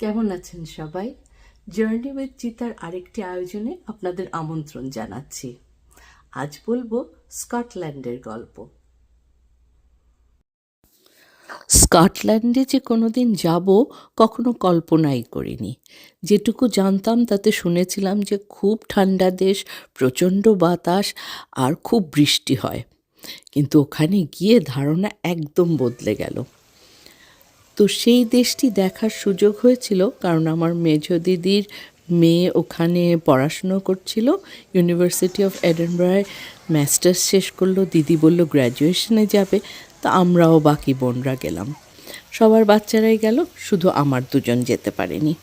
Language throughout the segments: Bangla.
কেমন আছেন সবাই? জার্নি উইথ চিতার আরেকটি আয়োজনে আপনাদের আমন্ত্রণ জানাচ্ছি। আজ বলব স্কটল্যান্ডের গল্প। স্কটল্যান্ডে যে কোনোদিন যাব, কখনো কল্পনাই করিনি। যেটুকু জানতাম, তাতে শুনেছিলাম যে খুব ঠান্ডা দেশ, প্রচণ্ড বাতাস, আর খুব বৃষ্টি হয়। কিন্তু ওখানে গিয়ে ধারণা একদম বদলে গেল। তো সেই দেশটি দেখার সুযোগ হয়েছিল কারণ আমার মেজ দিদির মেয়ে ওখানে পড়াশুনো করছিল। ইউনিভার্সিটি অফ এডেনব্রায় মাস্টার্স শেষ করল, দিদি বলল গ্র্যাজুয়েশনে যাবে, তা আমরাও বাকি বোনরা গেলাম। সবার বাচ্চারাই গেল, শুধু আমার দুজন যেতে পারেনি।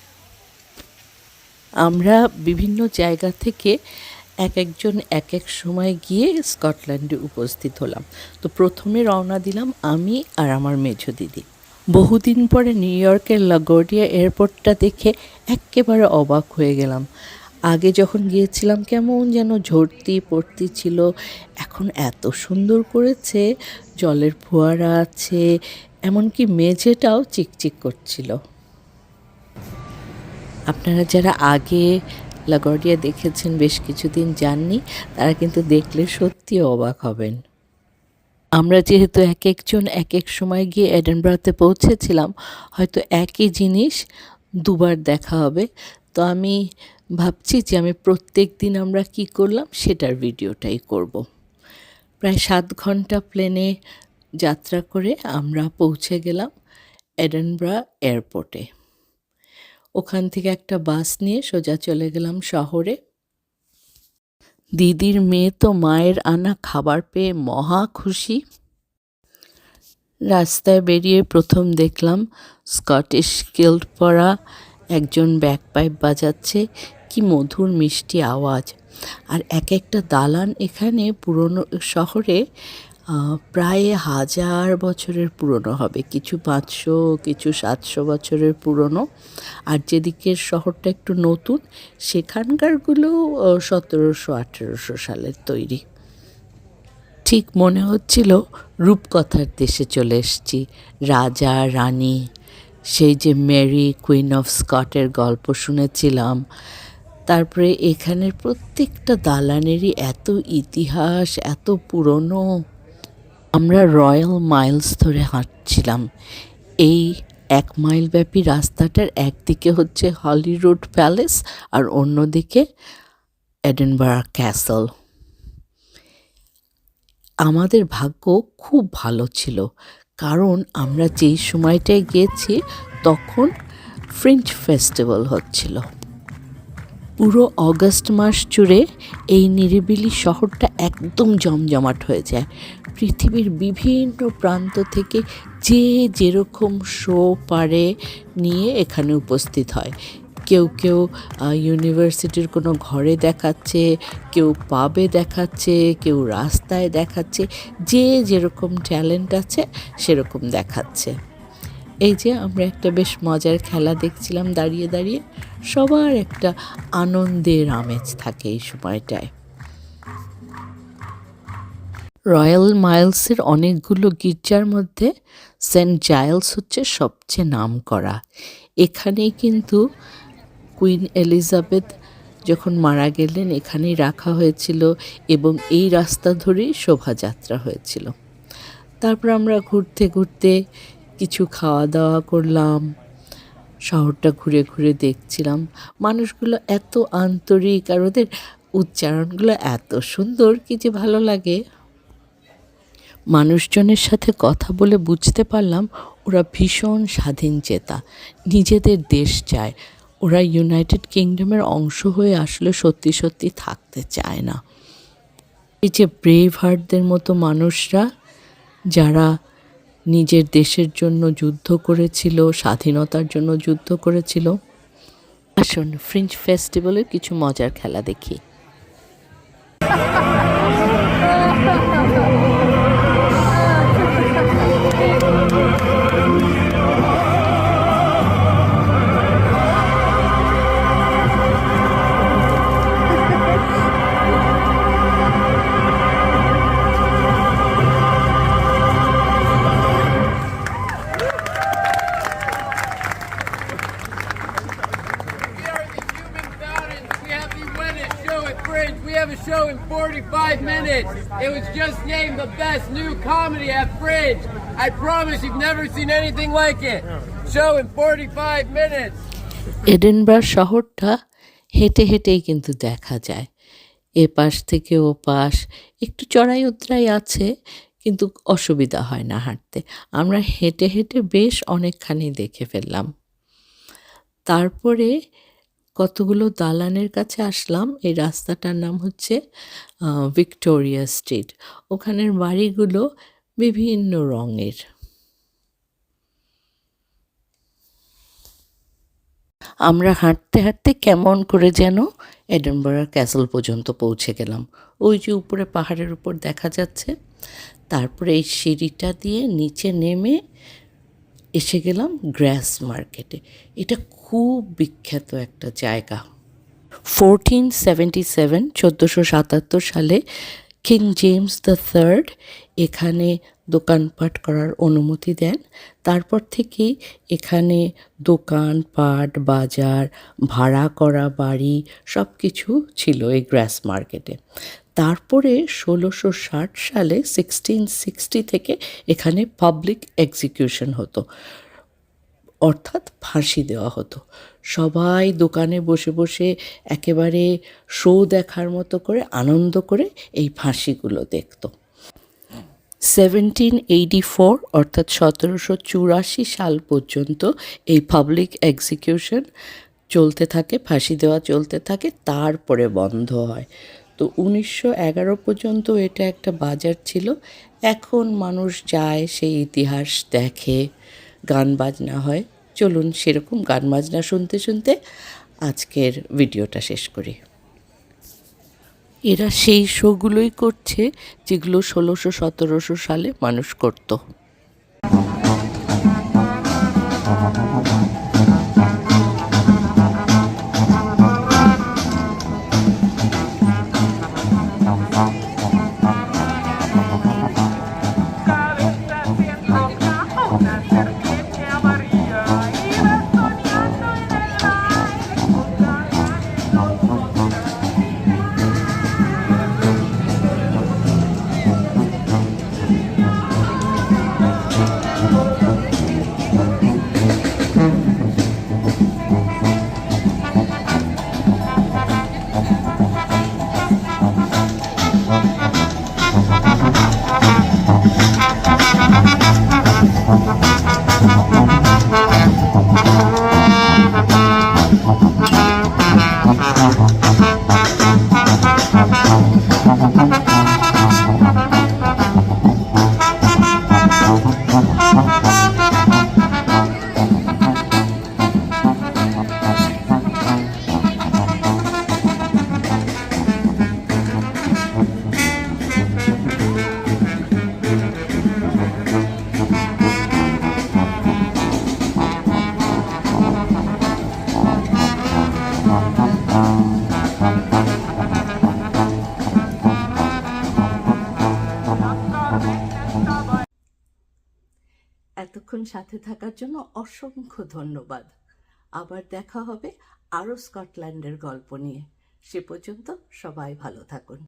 আমরা বিভিন্ন জায়গা থেকে এক একজন এক এক সময় গিয়ে স্কটল্যান্ডে উপস্থিত হলাম। তো প্রথমে রওনা দিলাম আমি আর আমার মেঝো দিদি। বহুদিন পরে নিউ ইয়র্কের লাগোরিয়া এয়ারপোর্টটা দেখে একেবারে অবাক হয়ে গেলাম। আগে যখন গিয়েছিলাম কেমন যেন ঝরতি পড়তি ছিল, এখন এত সুন্দর করেছে, জলের ফোয়ারা আছে, এমনকি মেঝেটাও চিকচিক করছিল। আপনারা যারা আগে লাগোরিয়া দেখেছেন, বেশ কিছুদিন যাননি, তারা কিন্তু দেখলে সত্যি অবাক হবেন। আমরা যেহেতু এক একজন, এক এক সময় গিয়ে এডেনব্রাতে পৌঁছেছিলাম, হয়তো একই জিনিস দুবার দেখা হবে। তো আমি ভাবছি যে আমি প্রত্যেক দিন আমরা কি করলাম, সেটার ভিডিওটাই করব। প্রায় সাত ঘণ্টা প্লেনে যাত্রা করে আমরা পৌঁছে গেলাম এডেনব্রা এয়ারপোর্টে। ওখান থেকে একটা বাস নিয়ে সোজা চলে গেলাম শহরে। দিদির মেয়ে তো মায়ের আনা খাবার পেয়ে মহা খুশি। রাস্তায় বেরিয়ে প্রথম দেখলাম স্কটিশ কিল্ড পরা একজন ব্যাক পাইপ বাজাচ্ছে। কি মধুর মিষ্টি আওয়াজ। আর এক একটা দালান এখানে পুরনো শহরে প্রায় হাজার বছরের পুরনো হবে, কিছু পাঁচশো, কিছু সাতশো বছরের পুরনো। আর যেদিকের শহরটা একটু নতুন, সেখানকারগুলো সতেরোশো, আঠেরোশো সালের তৈরি। ঠিক মনে হচ্ছিল রূপকথার দেশে চলে এসেছি, রাজা, রানী, সেই যে মেরি, কুইন অফ স্কটের গল্প শুনেছিলাম। তারপরে এখানের প্রত্যেকটা দালানেরই এত ইতিহাস, এত পুরনো আমরা রয়্যাল মাইলস ধরে হাঁটছিলাম। এই এক মাইল ব্যাপী রাস্তাটার একদিকে হচ্ছে হলি রোড প্যালেস আর অন্যদিকে এডেনবারা ক্যাসল। আমাদের ভাগ্য খুব ভালো ছিল, কারণ আমরা যেই সময়টায় গিয়েছি তখন ফ্রেঞ্চ ফেস্টিভ্যাল হচ্ছিল। পুরো অগস্ট মাস জুড়ে এই নিরিবিলি শহরটা একদম জমজমাট হয়ে যায় পৃথিবীর বিভিন্ন প্রান্ত থেকে যে যেরকম শো পারে নিয়ে এখানে উপস্থিত হয়। কেউ কেউ ইউনিভার্সিটির কোনো ঘরে দেখাচ্ছে, কেউ পাবে দেখাচ্ছে, কেউ রাস্তায় দেখাচ্ছে, যে যেরকম ট্যালেন্ট আছে সেরকম দেখাচ্ছে। এই যে আমরা একটা বেশ মজার খেলা দেখছিলাম দাঁড়িয়ে দাঁড়িয়ে। সবার একটা আনন্দের আমেজ থাকে এই সময়টায়। রয়্যাল মাইলসের অনেকগুলো গির্জার মধ্যে সেন্ট জাইলস হচ্ছে সবচেয়ে নাম করা এখানেই কিন্তু কুইন এলিজাবেথ যখন মারা গেলেন, এখানেই রাখা হয়েছিল এবং এই রাস্তা ধরেই শোভাযাত্রা হয়েছিল। তারপর আমরা ঘুরতে ঘুরতে কিছু খাওয়া দাওয়া করলাম, শহরটা ঘুরে ঘুরে দেখছিলাম। মানুষগুলো এত আন্তরিক আর ওদের উচ্চারণগুলো এত সুন্দর কি যে ভালো লাগে। মানুষজনের সাথে কথা বলে বুঝতে পারলাম, ওরা ভীষণ স্বাধীন চেতা। নিজেদের দেশ চায়। ওরা ইউনাইটেড কিংডমের অংশ হয়ে আসলে সত্যি সত্যি থাকতে চায় না। এই যে ব্রেভ হার্টদের মতো মানুষরা, যারা নিজের দেশের জন্য যুদ্ধ করেছিল, স্বাধীনতার জন্য যুদ্ধ করেছিল। আসুন ফ্রিঞ্চ ফেস্টিভ্যালের কিছু মজার খেলা দেখি। Have a show in 45 minutes. It was just named the best new comedy at Fringe. I promise you've never seen anything like it. Show in 45 minutes. এডেনবার্গ শহরটা হেঁটে হেঁটেই কিন্তু দেখা যায় এ পাশ থেকে ও পাশ একটু চড়াই উতরাই আছে কিন্তু অসুবিধা হয় না হাঁটতে আমরা হেঁটে হেঁটে বেশ অনেকখানি দেখে ফেললাম তারপরে কতগুলো দালানের কাছে আসলাম? এই রাস্তাটার নাম হচ্ছে ভিক্টোরিয়া স্ট্রিট। ওখানের বাড়িগুলো বিভিন্ন রঙের। আমরা হাঁটতে হাঁটতে কেমন করে যেন এডেনবরা ক্যাসেল পর্যন্ত পৌঁছে গেলাম। ওই যে উপরে পাহাড়ের উপর দেখা যাচ্ছে, তারপরে এই সিঁড়িটা দিয়ে নিচে নেমে এসে গেলাম গ্র্যাস মার্কেটে। এটা খুব বিখ্যাত একটা জায়গা। ফোরটিন সেভেন্টি সেভেন চোদ্দোশো সাতাত্তর সালে কিং জেমস দ্য থার্ড এখানে দোকানপাট করার অনুমতি দেন। তারপর থেকেই এখানে দোকানপাট, বাজার, ভাড়া করা বাড়ি সব কিছু ছিল এই গ্রাস মার্কেটে। তারপরে ষোলোশো ষাট সালে সিক্সটিন সিক্সটি থেকে এখানে পাবলিক এক্সিকিউশন হতো। অর্থাৎ ফাঁসি দেওয়া হতো। সবাই দোকানে বসে বসে একেবারে শো দেখার মতো করে আনন্দ করে এই ফাঁসিগুলো দেখতো। সেভেন্টিন এইটি ফোর অর্থাৎ সতেরোশো চুরাশি সাল পর্যন্ত এই পাবলিক এক্সিকিউশন চলতে থাকে, ফাঁসি দেওয়া চলতে থাকে, তারপরে বন্ধ হয়। তো উনিশশো এগারো পর্যন্ত এটা একটা বাজার ছিল। এখন মানুষ যায়, সেই ইতিহাস দেখে। গান বাজনা হয়। চলুন সেরকম গান বাজনা শুনতে শুনতে আজকের ভিডিওটা শেষ করি। এরা সেই শোগুলোই করছে যেগুলো ষোলোশো, সতেরোশো সালে মানুষ করত। এতক্ষণ সাথে থাকার জন্য অসংখ্য ধন্যবাদ। আবার দেখা হবে আরও স্কটল্যান্ডের গল্প নিয়ে। সে পর্যন্ত সবাই ভালো থাকুন।